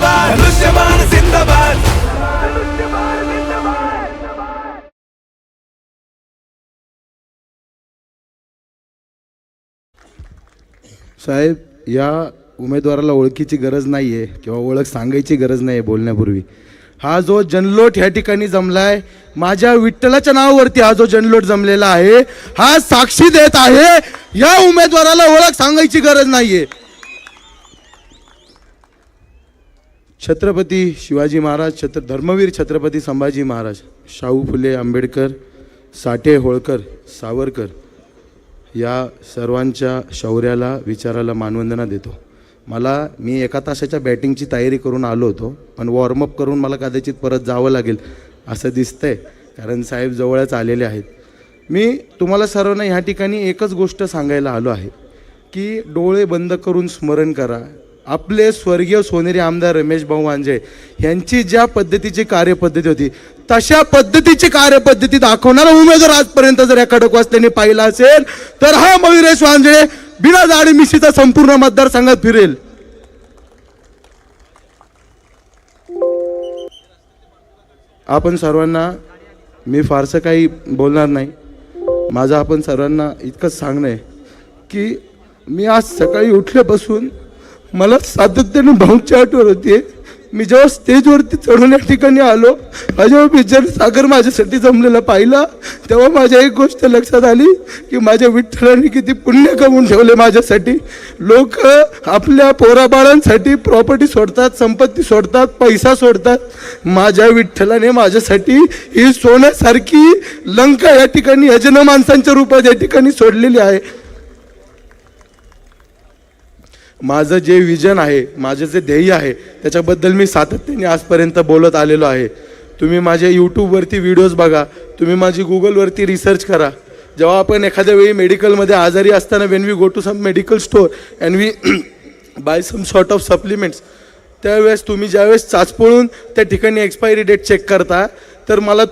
जिंदाबाद. धनुष्यबाण जिंदाबाद. साहेब या उमेदवाराला ओळखीची गरज नाही आहे किंवा ओळख सांगायची गरज नाही आहे बोलण्यापूर्वी. हा जो जनलोट ह्या ठिकाणी जमलाय माझ्या विठ्ठलाच्या नावावरती हा जो जनलोट जमलेला आहे हा साक्षी देत आहे या उमेदवाराला ओळख सांगायची गरज नाहीये. छत्रपती शिवाजी महाराज छत्र धर्मवीर छत्रपती संभाजी महाराज शाहू फुले आंबेडकर साठे होळकर सावरकर या सर्वांच्या शौर्याला विचाराला मानवंदना देतो. मला मी एका तासाच्या बॅटिंगची तयारी करून आलो होतो पण वॉर्मअप करून मला कदाचित परत जावं लागेल असं दिसतंय कारण साहेब जवळच आलेले आहेत. मी तुम्हाला सर्वांना ह्या ठिकाणी एकच गोष्ट सांगायला आलो आहे की डोळे बंद करून स्मरण करा आपले स्वर्गीय सोनेरी आमदार रमेश भाऊ वांजे यांची ज्या पद्धतीची कार्यपद्धती होती तशा पद्धतीची कार्यपद्धती दाखवणारा उमेदवार आजपर्यंत जर या खडकवासल्याने पाहिला असेल तर हा मयुरेश वांजे बिना जाडी मिशीचा संपूर्ण मतदारसंघात फिरेल. आपण सर्वांना मी फारसं काही बोलणार नाही. माझं आपण सर्वांना इतकंच सांगणं आहे की मी आज सकाळी उठल्यापासून मला सातत्याने भाऊंची आठवण होती मी जेव्हा स्टेजवरती चढून या ठिकाणी आलो माझ्या विचार बिचार सागर माझ्यासाठी जमलेला पाहिला. तेव्हा माझ्या एक गोष्ट लक्षात आली की माझ्या विठ्ठलाने किती पुण्य कमवून ठेवले माझ्यासाठी. लोक आपल्या पोराबाळांसाठी प्रॉपर्टी सोडतात संपत्ती सोडतात पैसा सोडतात. माझ्या विठ्ठलाने माझ्यासाठी ही सोन्यासारखी लंका या ठिकाणी अजन माणसांच्या रूपात या ठिकाणी सोडलेली आहे. माझं जे विजन आहे माझं जे ध्येय आहे त्याच्याबद्दल मी सातत्याने आजपर्यंत बोलत आलेलो आहे. तुम्ही माझे यूट्यूबवरती व्हिडिओज बघा तुम्ही माझी गुगलवरती रिसर्च करा. जेव्हा आपण एखाद्या वेळी मेडिकलमध्ये आजारी असताना when we go to some medical store and we buy some sort of supplements त्यावेळेस तुम्ही ज्यावेळेस चाचपळून त्या ठिकाणी एक्सपायरी डेट चेक करता तर मला